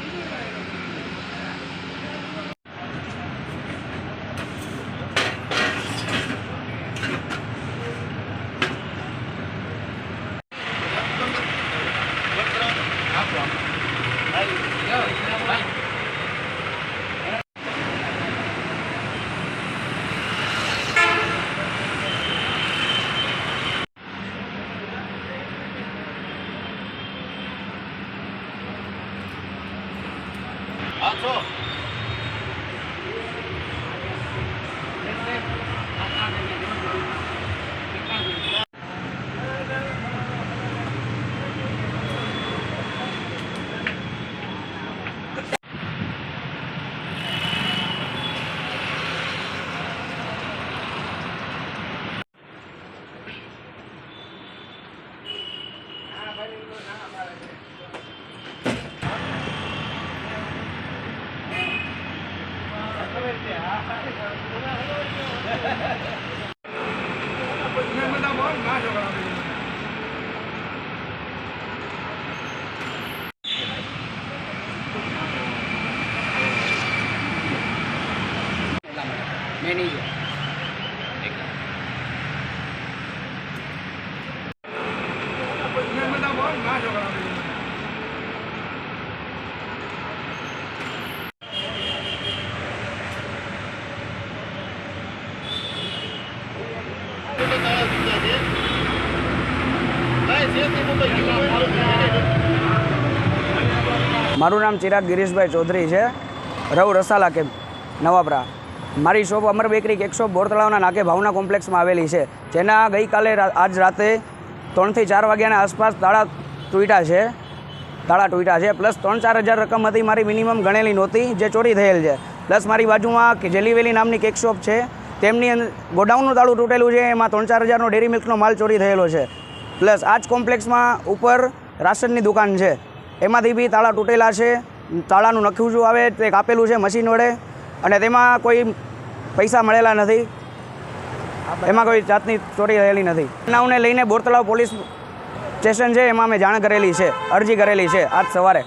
いいからよ。走 manager. મારું નામ ચિરાગ ગિરીશભાઈ ચૌધરી છે. રવ રસાલા કે નવાપરા. મારી shop Amar bakery cake shop બોર નાકે ભાવના કોમ્પ્લેક્સમાં આવેલી છે. જેના ગઈકાલે આજ રાતે ત્રણથી ચાર વાગ્યાના આસપાસ તાળા તૂટ્યા છે. તાળા તૂટ્યા છે. પ્લસ ત્રણ ચાર હજાર રકમ હતી મારી મિનિમમ ગણેલી નહોતી, જે ચોરી થયેલ છે. પ્લસ મારી બાજુમાં જેલીવેલી નામની કેક શોપ છે. તેમની ગોડાઉનનું તાળું તૂટેલું છે. એમાં ત્રણ ચાર હજારનો ડેરી મિલ્કનો માલ ચોરી થયેલો છે. પ્લસ આ જ કોમ્પ્લેક્સમાં ઉપર રાશનની દુકાન છે. એમાંથી બી તાળા તૂટેલા છે. તાળાનું નખ્યું શું આવે તે કાપેલું છે મશીન વડે. અને તેમાં કોઈ પૈસા મળેલા નથી. એમાં કોઈ જાતની ચોરી થયેલી નથી. બનાવને લઈને બોરતળાવ પોલીસ સ્ટેશન છે, એમાં મેં જાણ કરેલી છે, અરજી કરેલી છે આજ સવારે.